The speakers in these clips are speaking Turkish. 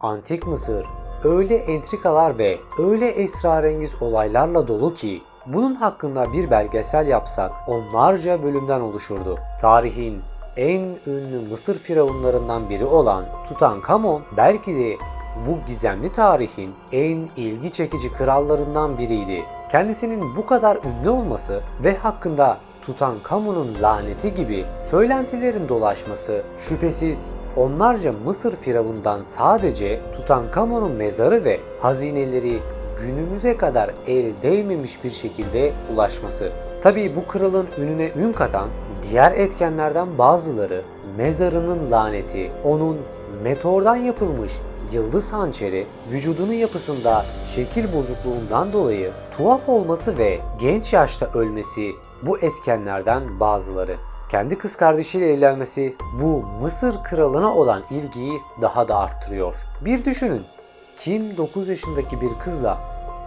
Antik Mısır öyle entrikalar ve öyle esrarengiz olaylarla dolu ki bunun hakkında bir belgesel yapsak onlarca bölümden oluşurdu. Tarihin en ünlü Mısır firavunlarından biri olan Tutankamon belki de bu gizemli tarihin en ilgi çekici krallarından biriydi. Kendisinin bu kadar ünlü olması ve hakkında Tutankamon'un laneti gibi söylentilerin dolaşması şüphesiz onlarca Mısır firavundan sadece Tutankamon'un mezarı ve hazineleri günümüze kadar el değmemiş bir şekilde ulaşması. Tabii bu kralın ününe ün katan diğer etkenlerden bazıları mezarının laneti, onun meteordan yapılmış yıldız hançeri, vücudunun yapısında şekil bozukluğundan dolayı tuhaf olması ve genç yaşta ölmesi bu etkenlerden bazıları. Kendi kız kardeşiyle evlenmesi bu Mısır kralına olan ilgiyi daha da arttırıyor. Bir düşünün. Kim 9 yaşındaki bir kızla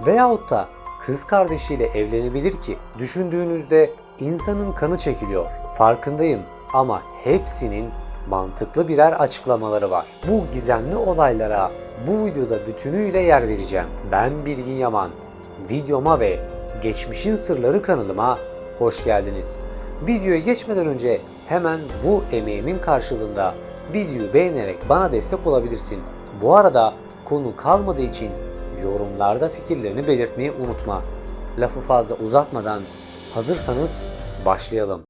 veyahut da kız kardeşiyle evlenebilir ki? Düşündüğünüzde insanın kanı çekiliyor. Farkındayım ama hepsinin mantıklı birer açıklamaları var. Bu gizemli olaylara bu videoda bütünüyle yer vereceğim. Ben Bilgin Yaman. Videoma ve Geçmişin Sırları kanalıma hoş geldiniz. Videoya geçmeden önce hemen bu emeğimin karşılığında videoyu beğenerek bana destek olabilirsin. Bu arada konu kalmadığı için yorumlarda fikirlerini belirtmeyi unutma. Lafı fazla uzatmadan hazırsanız başlayalım.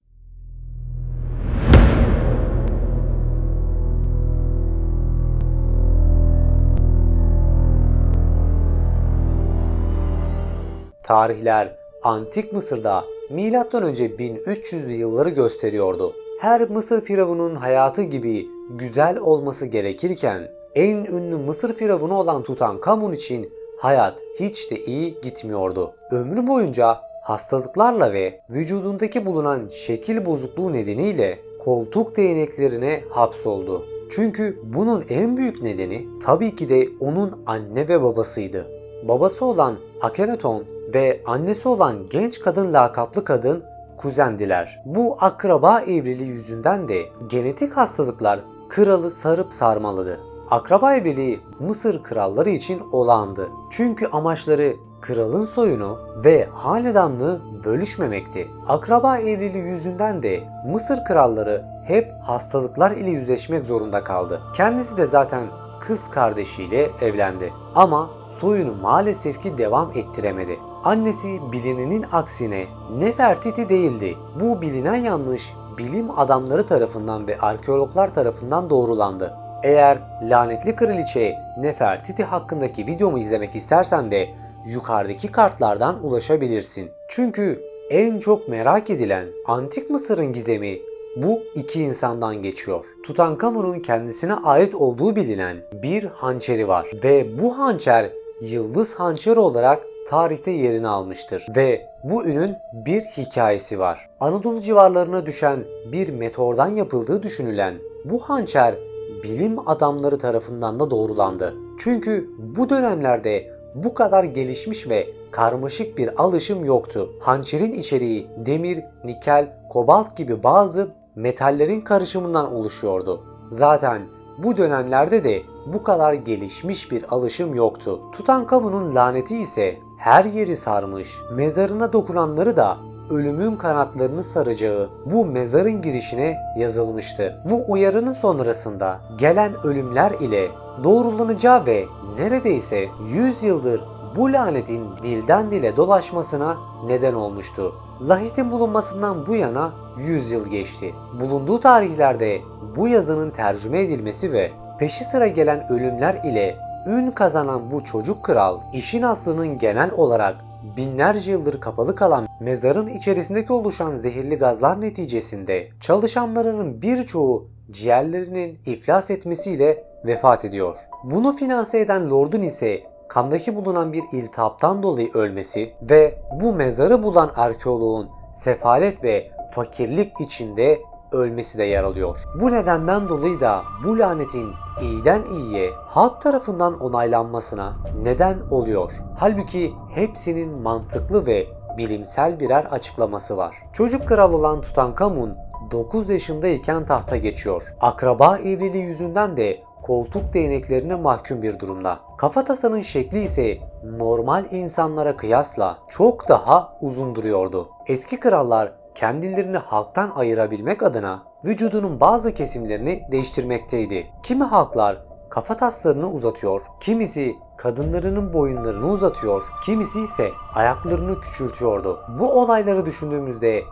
Tarihler Antik Mısır'da M.Ö. 1300'lü yılları gösteriyordu. Her Mısır firavunun hayatı gibi güzel olması gerekirken en ünlü Mısır firavunu olan Tutankamun için hayat hiç de iyi gitmiyordu. Ömrü boyunca hastalıklarla ve vücudundaki bulunan şekil bozukluğu nedeniyle koltuk değneklerine hapsoldu. Çünkü bunun en büyük nedeni tabii ki de onun anne ve babasıydı. Babası olan Akhenaton ve annesi olan genç kadın lakaplı kadın kuzendiler. Bu akraba evliliği yüzünden de genetik hastalıklar kralı sarıp sarmaladı. Akraba evliliği Mısır kralları için olağandı. Çünkü amaçları kralın soyunu ve hanedanlığı bölüşmemekti. Akraba evliliği yüzünden de Mısır kralları hep hastalıklar ile yüzleşmek zorunda kaldı. Kendisi de zaten kız kardeşiyle evlendi. Ama soyunu maalesef ki devam ettiremedi. Annesi bilinenin aksine Nefertiti değildi. Bu bilinen yanlış bilim adamları tarafından ve arkeologlar tarafından doğrulandı. Eğer lanetli kraliçe Nefertiti hakkındaki videomu izlemek istersen de yukarıdaki kartlardan ulaşabilirsin. Çünkü en çok merak edilen Antik Mısır'ın gizemi bu iki insandan geçiyor. Tutankamon'un kendisine ait olduğu bilinen bir hançeri var ve bu hançer yıldız hançeri olarak tarihte yerini almıştır ve bu ünün bir hikayesi var. Anadolu civarlarına düşen bir meteordan yapıldığı düşünülen bu hançer bilim adamları tarafından da doğrulandı. Çünkü bu dönemlerde bu kadar gelişmiş ve karmaşık bir alışım yoktu. Hançerin içeriği demir, nikel, kobalt gibi bazı metallerin karışımından oluşuyordu. Zaten bu dönemlerde de bu kadar gelişmiş bir alışım yoktu. Tutankamon'un laneti ise her yeri sarmış, mezarına dokunanları da ölümün kanatlarını saracağı bu mezarın girişine yazılmıştı. Bu uyarının sonrasında gelen ölümler ile doğrulanacağı ve neredeyse 100 yıldır bu lanetin dilden dile dolaşmasına neden olmuştu. Lahitin bulunmasından bu yana 100 yıl geçti. Bulunduğu tarihlerde bu yazının tercüme edilmesi ve peşi sıra gelen ölümler ile ün kazanan bu çocuk kral işin aslının genel olarak binlerce yıldır kapalı kalan mezarın içerisindeki oluşan zehirli gazlar neticesinde çalışanlarının birçoğu ciğerlerinin iflas etmesiyle vefat ediyor. Bunu finanse eden Lord'un ise kandaki bulunan bir iltihaptan dolayı ölmesi ve bu mezarı bulan arkeoloğun sefalet ve fakirlik içinde ölmesi de yer alıyor. Bu nedenden dolayı da bu lanetin iyiden iyiye halk tarafından onaylanmasına neden oluyor. Halbuki hepsinin mantıklı ve bilimsel birer açıklaması var. Çocuk kral olan Tutankamun 9 yaşındayken tahta geçiyor. Akraba evliliği yüzünden de koltuk değneklerine mahkum bir durumda. Kafatasının şekli ise normal insanlara kıyasla çok daha uzun duruyordu. Eski krallar kendilerini halktan ayırabilmek adına vücudunun bazı kesimlerini değiştirmekteydi. Kimi halklar kafataslarını uzatıyor, kimisi kadınlarının boyunlarını uzatıyor, kimisi ise ayaklarını küçültüyordu. Bu olayları düşündüğümüzde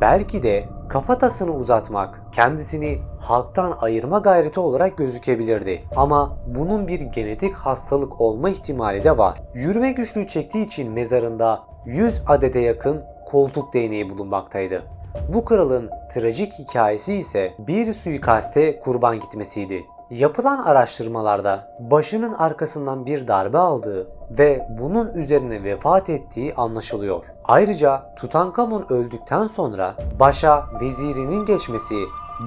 belki de kafatasını uzatmak kendisini halktan ayırma gayreti olarak gözükebilirdi. Ama bunun bir genetik hastalık olma ihtimali de var. Yürüme güçlüğü çektiği için mezarında 100 adede yakın koltuk değneği bulunmaktaydı. Bu kralın trajik hikayesi ise bir suikaste kurban gitmesiydi. Yapılan araştırmalarda başının arkasından bir darbe aldığı ve bunun üzerine vefat ettiği anlaşılıyor. Ayrıca Tutankamon öldükten sonra başa vezirinin geçmesi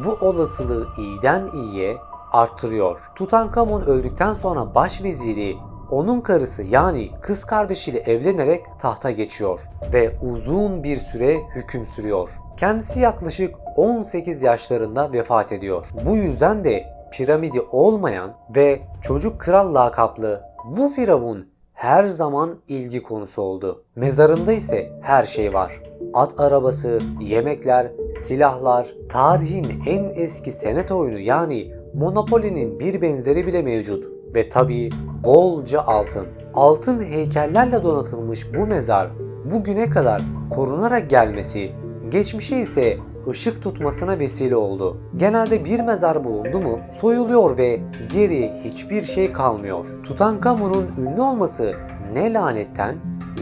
bu olasılığı iyiden iyiye arttırıyor. Tutankamon öldükten sonra baş veziri onun karısı yani kız kardeşiyle evlenerek tahta geçiyor ve uzun bir süre hüküm sürüyor. Kendisi yaklaşık 18 yaşlarında vefat ediyor. Bu yüzden de piramidi olmayan ve çocuk kral lakaplı bu firavun her zaman ilgi konusu oldu. Mezarında ise her şey var. At arabası, yemekler, silahlar, tarihin en eski senet oyunu yani Monopoly'nin bir benzeri bile mevcut. Ve tabii bolca altın. Altın heykellerle donatılmış bu mezar bugüne kadar korunarak gelmesi, geçmişe ise ışık tutmasına vesile oldu. Genelde bir mezar bulundu mu soyuluyor ve geri hiçbir şey kalmıyor. Tutankamon'un ünlü olması ne lanetten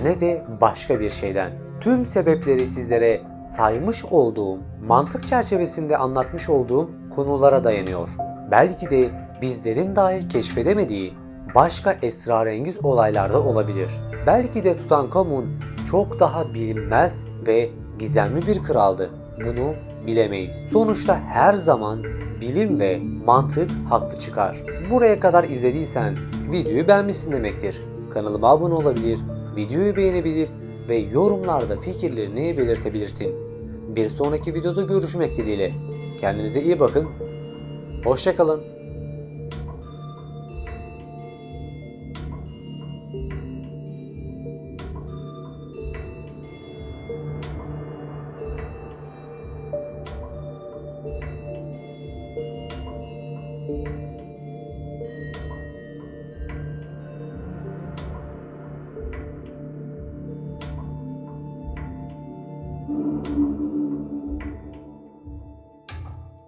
ne de başka bir şeyden. Tüm sebepleri sizlere saymış olduğum, mantık çerçevesinde anlatmış olduğum konulara dayanıyor. Belki de bizlerin dahi keşfedemediği başka esrarengiz olaylar da olabilir. Belki de Tutankamun çok daha bilinmez ve gizemli bir kraldı. Bunu bilemeyiz. Sonuçta her zaman bilim ve mantık haklı çıkar. Buraya kadar izlediysen videoyu beğenmişsin demektir. Kanalıma abone olabilir, videoyu beğenebilir ve yorumlarda fikirlerini belirtebilirsin. Bir sonraki videoda görüşmek dileğiyle. Kendinize iyi bakın. Hoşçakalın.